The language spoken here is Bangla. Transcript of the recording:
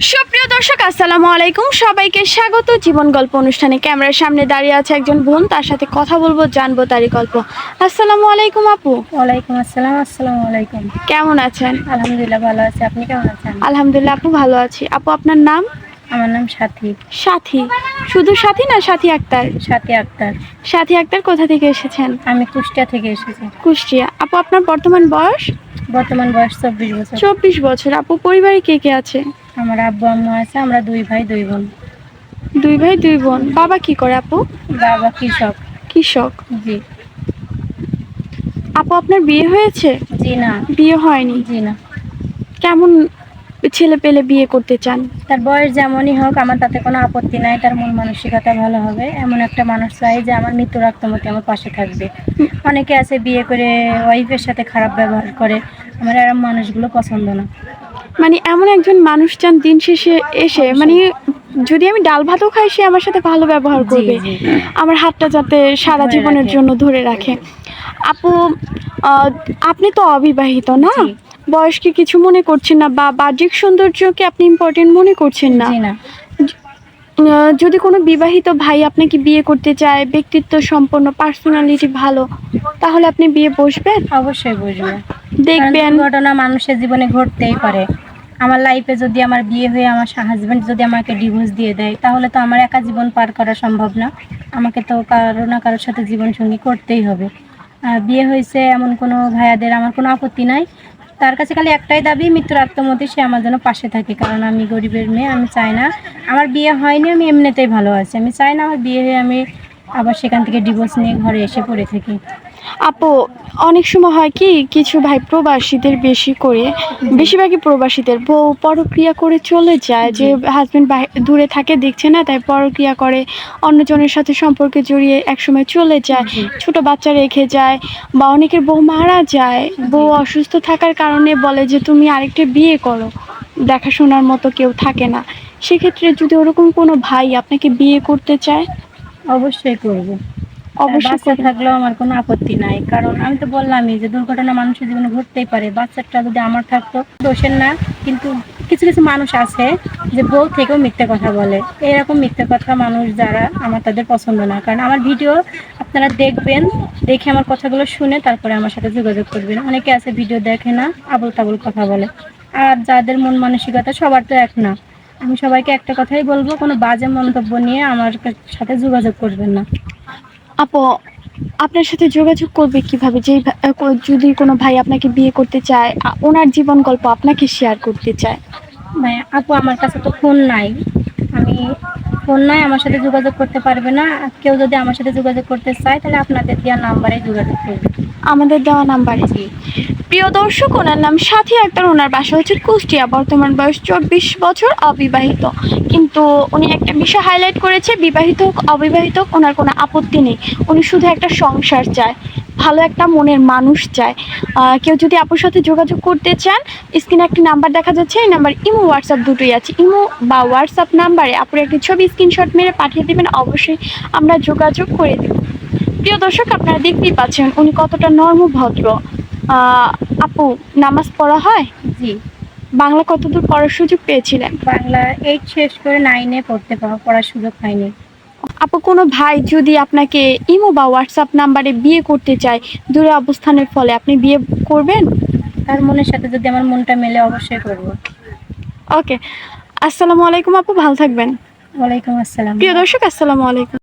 সুপ্রিয় দর্শক আসসালামু আলাইকুম। সবাইকে স্বাগত জীবন গল্প অনুষ্ঠানে। ক্যামেরার সামনে দাঁড়িয়ে আছে একজন বোন তার সাথে কথা বলব জানব তারই গল্প। আসসালামু আলাইকুম আপু। ওয়ালাইকুম আসসালাম আসসালামু আলাইকুম। কেমন আছেন? আলহামদুলিল্লাহ ভালো আছি। আপনি কেমন আছেন? আলহামদুলিল্লাহ আপু ভালো আছি। আপু আপনার নাম? আমার নাম সাথী। সাথী। শুধু সাথী না সাথী আক্তার? সাথী আক্তার। সাথী আক্তার কোথা থেকে এসেছেন? আমি কুষ্টিয়া থেকে এসেছি। কুষ্টিয়া। আপু আপনার বর্তমান বয়স? বর্তমান বয়স চব্বিশ বছর। চব্বিশ বছর। আপু পরিবারে কে কে আছে? আমার আব্বু আম্মু আছে আমরা দুই ভাই দুই বোন। দুই ভাই দুই বোন। বাবা কি করে আপু? বাবা কৃষক। কৃষক? জি। আপু আপনার বিয়ে হয়েছে? জি না। বিয়ে হয়নি? জি না। কেমন ছেলে পেলে বিয়ে করতে চান? তার বয়স যেমনই হোক আমার তাতে কোনো আপত্তি নাই তার মন মানসিকতা ভালো হবে। এমন একটা মানুষ চাই যে আমার মৃত্যু রক্তমতে আমার পাশে থাকবে। অনেকে আছে বিয়ে করে ওয়াইফের সাথে খারাপ ব্যবহার করে আমার এরম মানুষগুলো পছন্দ না। মানে এমন একজন মানুষ চান দিন শেষে এসে মানে যদি আমি ডাল ভাতও খাই সে আমার সাথে ভালো ব্যবহার করবে। আমার হাতটা যাতে সারা জীবনের জন্য ধরে রাখে। আপু আপনি তো অবিবাহিত না? জি। বয়স কি কিছু মনে করছেন না বা বাহ্যিক সৌন্দর্যকে আপনি ইম্পর্টেন্ট মনে করছেন না? যদি কোনো বিবাহিত ভাই আপনাকে বিয়ে করতে চায় ব্যক্তিত্ব সম্পন্ন পার্সোনালিটি ভালো তাহলে আপনি বিয়ে বসবেন? অবশ্যই বুঝব দেখবেন ঘটনা মানুষের জীবনে ঘটতেই পারে। আমার লাইফে যদি আমার বিয়ে হয়ে আমার হাজব্যান্ড যদি আমাকে ডিভোর্স দিয়ে দেয়, তাহলে তো আমার একা জীবন পার করা সম্ভব না। আমাকে তো কারও না কারোর সাথে জীবন সঙ্গী করতেই হবে। আর বিয়ে হয়েছে এমন কোনো ভাইয়াদের আমার কোনো আপত্তি নাই। তার কাছে খালি একটাই দাবি মৃত্যুর আত্মমতি সে আমার যেন পাশে থাকে, কারণ আমি গরিবের মেয়ে, আমি চাই না আমার বিয়ে হয়নি, আমি এমনিতেই ভালো আছি। আমি চাই না আমার বিয়ে হয়ে আমি আবার সেখান থেকে ডিভোর্স নিয়ে ঘরে এসে পড়ে থাকি। আপু অনেক সময় হয় কি কিছু ভাই প্রবাসীদের বেশি করে বেশিরভাগই প্রবাসীদের বউ পরক্রিয়া করে চলে যায় যে হাজবেন্ড দূরে থাকে দেখছে না তাই পরক্রিয়া করে অন্যজনের সাথে সম্পর্কে জড়িয়ে একসময় চলে যায় ছোট বাচ্চা রেখে যায় বা অনেকের বউ মারা যায় বউ অসুস্থ থাকার কারণে বলে যে তুমি আরেকটা বিয়ে করো। দেখাশোনার মতো কেউ থাকে না। সেক্ষেত্রে যদি ওরকম কোনো ভাই আপনাকে বিয়ে করতে চায়? অবশ্যই করব। বাচ্চা থাকলেও আমার কোনো আপত্তি নাই। কারণ আমি তো বললামই যে দুর্ঘটনা মানুষের জীবনে ঘটতেই পারে। বাচ্চাটা যদি আমার থাকতো দোষের না। কিন্তু কিছু কিছু মানুষ আছে যে বউ থেকেও মিথ্যে কথা বলে। এরকম মিথ্যে কথা মানুষ যারা আমার তাদের পছন্দ না। কারণ আমার ভিডিও আপনারা দেখবেন দেখে আমার কথাগুলো শুনে তারপরে আমার সাথে যোগাযোগ করবেন। অনেকে আছে ভিডিও দেখে না আবল তাবল কথা বলে। আর যাদের মন মানসিকতা সবার তো এক না। আমি সবাইকে একটা কথাই বলব কোনো বাজে মন্তব্য নিয়ে আমার সাথে যোগাযোগ করবেন না। আপু, আপনার সাথে যোগাযোগ করবে কীভাবে? যে যদি কোনো ভাই আপনাকে বিয়ে করতে চায় ওনার জীবন গল্প আপনাকে শেয়ার করতে চায়। মানে আপু, আমার কাছে তো ফোন নাই। আমি ফোন নাই, আমার সাথে যোগাযোগ করতে পারবে না। কেউ যদি আমার সাথে যোগাযোগ করতে চায়, তাহলে আপনাদের দেওয়া নাম্বারে যোগাযোগ করবে। আমাদের দেওয়া নাম্বার নাম্বারে প্রিয় দর্শক, ওনার নাম সাথী আক্তার। ওনার বাসা হচ্ছে কুষ্টিয়া। বর্তমান বয়স চব্বিশ বছর, অবিবাহিত। কিন্তু উনি একটা বিষয় হাইলাইট করেছে, বিবাহিত হোক, অবিবাহিত হোক, ওনার কোনো আপত্তি নেই। উনি শুধু একটা সংসার চায়, ভালো একটা মনের মানুষ চায়। কেউ যদি আপুর সাথে যোগাযোগ করতে চান স্ক্রিনে একটি নাম্বার দেখা যাচ্ছে, এই নাম্বার ইমো হোয়াটসঅ্যাপ দুটোই আছে। ইমো বা হোয়াটসঅ্যাপ নাম্বারে আপুর একটি ছবি স্ক্রিনশট মেরে পাঠিয়ে দেবেন। অবশ্যই আমরা যোগাযোগ করে দেব। প্রিয় দর্শক আপনারা দেখতেই পাচ্ছেন উনি কতটা নর্ম ভদ্র। আপু নামাজ পড়া হয়? জি। বাংলা কতদূর পড়ার সুযোগ পেয়েছিলেন? বাংলা এইট শেষ করে নাইনে পড়তে পড়ার সুযোগ পাইনি। আপু কোনো ভাই যদি আপনাকে ইমো বা হোয়াটসঅ্যাপ নাম্বারে বিয়ে করতে চায় দূরে অবস্থানের ফলে আপনি বিয়ে করবেন? তার মনের সাথে যদি আমার মনটা মেলে অবশ্যই করব। ওকে। আসসালামু আলাইকুম আপু ভালো থাকবেন। ওয়ালাইকুম আসসালাম। প্রিয় দর্শক আসসালামু আলাইকুম।